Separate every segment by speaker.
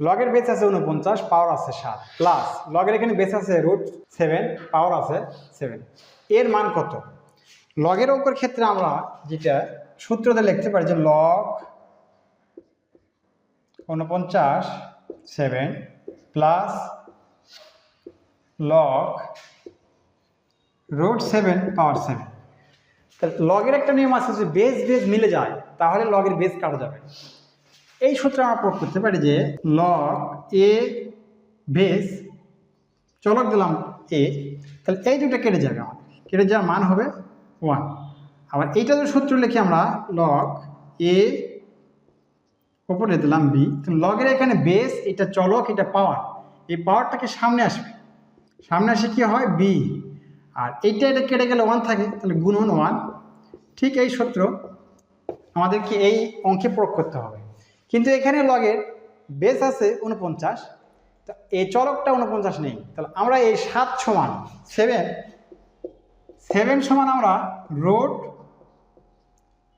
Speaker 1: লগের বেস আছে উনপঞ্চাশ পাওয়ার আছে সাত। প্লাস লগের এখানে বেস আছে রুট সেভেন পাওয়ার আছে সেভেন এর মান কত? লগের অঙ্কর ক্ষেত্রে আমরা যেটা সূত্রতে লিখতে পারি যে লগ উনপঞ্চাশ seven plus log root seven power seven তাহলে লগের একটা নিয়ম আছে যে বেস বেস মিলে যায়, তাহলে লগের বেস কাটা যাবে। এই সূত্রে আমরা প্রয়োগ করতে পারি যে লগ এ বেস চলক দিলাম এ তাহলে এই দুটো কেটে যাবে আমার কেটে যাওয়ার মান হবে ওয়ান আবার এইটা যদি সূত্র লিখি আমরা লগ এ ওপরে দিলাম বি লগের এখানে বেস এটা চলক, এটা পাওয়ার এই পাওয়ারটাকে সামনে আসবে। সামনে আসে কি হয়? বি আর এইটা এটা কেটে গেলে ওয়ান থাকে, তাহলে গুণন ওয়ান ঠিক এই সূত্র আমাদেরকে এই অঙ্কে প্রয়োগ করতে হবে। কিন্তু এখানে লগের বেস আছে উনপঞ্চাশ তো এই চলকটা উনপঞ্চাশ নেই। তাহলে আমরা এই সাত সমান সেভেন সেভেন সমান আমরা রোড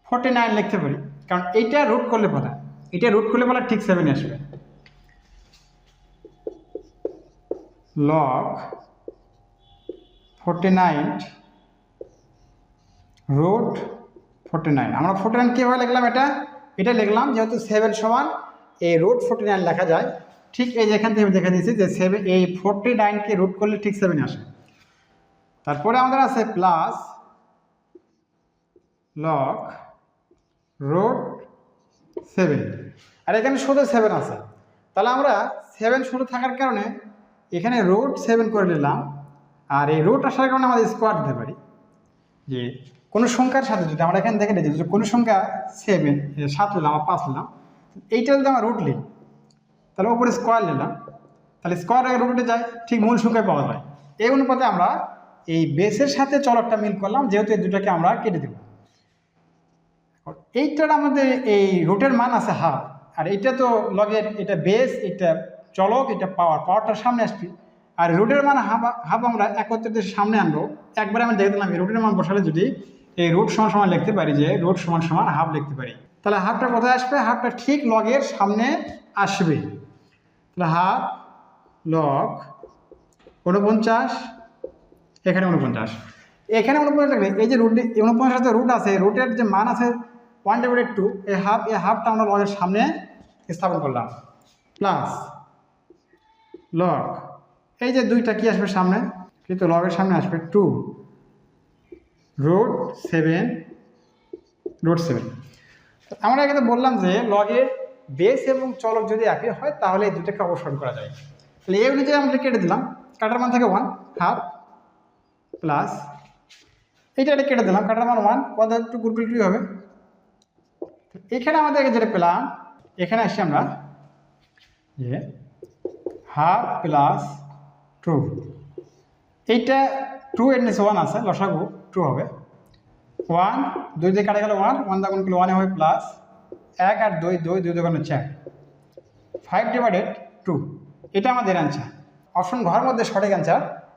Speaker 1: ফোর্টি নাইন লিখতে পারি। কারণ এইটা রুট করলে পরে এটা রুট করলে পরে ঠিক সেভেন আসবে। Log forty nine root forty nine আমরা ফোর্টি নাইন কীভাবে লিখলাম এটা? এটা লিখলাম যেহেতু সেভেন সমান এই রুট ফোর্টি নাইন লেখা যায়, ঠিক এই যেখান থেকে আমি দেখে দিয়েছি যে সেভেন এই ফোর্টি নাইনকে রুট করলে ঠিক সেভেন আসে। তারপরে আমাদের আছে প্লাস লক রুট সেভেন আর এখানে শুধু সেভেন আছে। তাহলে আমরা সেভেন শুধু থাকার কারণে এখানে রুট সেভেন করে নিলাম। আর এই রুট আসার কারণে আমাদের স্কোয়ার দিতে পারি। যে কোনো সংখ্যার সাথে যদি আমরা এখানে দেখে নিচ্ছি যে কোনো সংখ্যা সেভেন সাত নিলাম বা পাঁচ নিলাম, এইটা যদি আমরা রুট নিই তাহলে ওপরে স্কোয়ার নিলাম, তাহলে স্কোয়ার রুটে যায় ঠিক মূল সংখ্যায় পাওয়া যায়। এই অনুপাতে আমরা এই বেসের সাথে চলকটা মিল করলাম, যেহেতু এই দুটাকে আমরা কেটে দেব। এইটার আমাদের এই রুটের মান আছে হাফ আর এটা তো লগের এটা বেস এটা চলক, এটা পাওয়ার পাওয়ারটার সামনে আসবে। আর রুটের মান হাফ হাফ আমরা একত্রিত সামনে আনব। একবারে আমি দেখে দিলাম রুটের মান বসালে যদি এই রুট সমান সমান লিখতে পারি যে রুট সমান সমান হাফ লিখতে পারি। তাহলে হাফটা কোথায় আসবে? হাফটা ঠিক লগের সামনে আসবে। তাহলে হাফ লগ উনপঞ্চাশ এখানে উনপঞ্চাশ এখানে উনপঞ্চাশ লাগবে। এই যে রুট উনপঞ্চাশ রুট আছে রুটের যে মান আছে ওয়ান ডিভাইডেড টু এই হাফ এই হাফটা আমরা লগের সামনে স্থাপন করলাম। প্লাস লগ এই যে দুইটা কি আসবে সামনে? কিন্তু লগের সামনে আসবে two root seven, root seven. আমরা এখানে বললাম যে লগের বেস এবং চলক যদি একই হয়, তাহলে এই দুটাকে অবসর করা যায়। তাহলে এই অনুযায়ী আমরা কেটে দিলাম। কাটার মান থাকে ওয়ান হাফ প্লাস এইটা এটা কেটে দিলাম। কাটার মান ওয়ান ওয়ান একটু গুরগুল টু হবে। এখানে আমাদের যেটা পেলাম, এখানে আসছি আমরা, যে হাফ প্লাস টু এইটা টু এর নিচে ওয়ান আছে, লসাগু টু হবে। ওয়ান দুই দিয়ে কাটা গেল ওয়ান ওয়ান দাগুন কিলো ওয়ানে হবে প্লাস এক আর দুই দুই দুই দোকানে চার ফাইভ ডিভাইডেড টু এটা আমাদের অ্যান্সার অপশন ঘর মধ্যে সঠিক অ্যান্সার